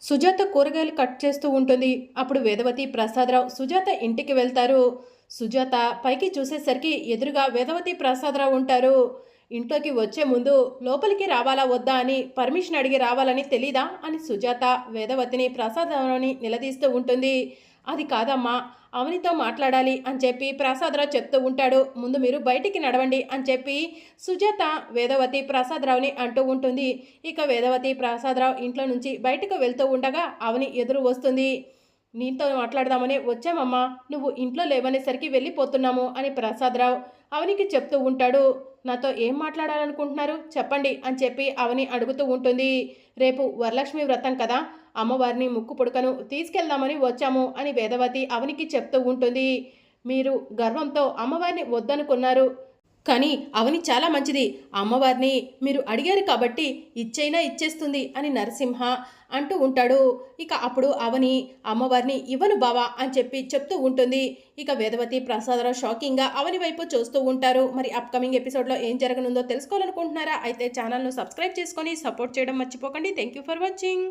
సుజాత కూరగాయలు కట్ చేస్తూ ఉంటుంది. అప్పుడు వేదవతి ప్రసాదరావు సుజాత ఇంటికి వెళ్తారు. సుజాత పైకి చూసేసరికి ఎదురుగా వేదవతి ప్రసాదరావు ఉంటారు. ఇంట్లోకి వచ్చే ముందు లోపలికి రావాలా వద్దా అని పర్మిషన్ అడిగి రావాలని తెలీదా అని సుజాత వేదవతిని ప్రసాదరావుని నిలదీస్తూ ఉంటుంది. అది కాదమ్మా అవనితో మాట్లాడాలి అని చెప్పి ప్రసాదరావు చెప్తూ ఉంటాడు. ముందు మీరు బయటికి నడవండి అని చెప్పి సుజాత వేదవతి ప్రసాదరావుని అంటూ ఉంటుంది. ఇక వేదవతి ప్రసాదరావు ఇంట్లో నుంచి బయటకు వెళ్తూ ఉండగా అవని ఎదురు వస్తుంది. నీతో మాట్లాడదామని వచ్చామమ్మా నువ్వు ఇంట్లో లేవనేసరికి వెళ్ళిపోతున్నాము అని ప్రసాదరావు అవనికి చెప్తూ ఉంటాడు. నాతో ఏం మాట్లాడాలనుకుంటున్నారు? చెప్పండి అని చెప్పి అవని అడుగుతూ ఉంటుంది. రేపు వరలక్ష్మి వ్రతం కదా? అమ్మవారిని ముక్కు పుడకను తీసుకెళ్దామని వచ్చాము అని వేదవతి అవనికి చెప్తూ ఉంటుంది. మీరు గర్వంతో అమ్మవారిని వద్దనుకున్నారు. కానీ అవని చాలా మంచిది. అమ్మవారిని మీరు అడిగారు కాబట్టి ఇచ్చైనా ఇచ్చేస్తుంది అని నరసింహ అంటూ ఉంటాడు. ఇక అప్పుడు అవని అమ్మవారిని ఇవ్వను బావా అని చెప్పి చెప్తూ ఉంటుంది. ఇక వేదవతి ప్రసాదరావు షాకింగ్గా అవని వైపు చూస్తూ ఉంటారు. మరి అప్కమింగ్ ఎపిసోడ్లో ఏం జరగనుందో తెలుసుకోవాలనుకుంటున్నారా? అయితే ఛానల్ను సబ్స్క్రైబ్ చేసుకొని సపోర్ట్ చేయడం మర్చిపోకండి. Thank you for watching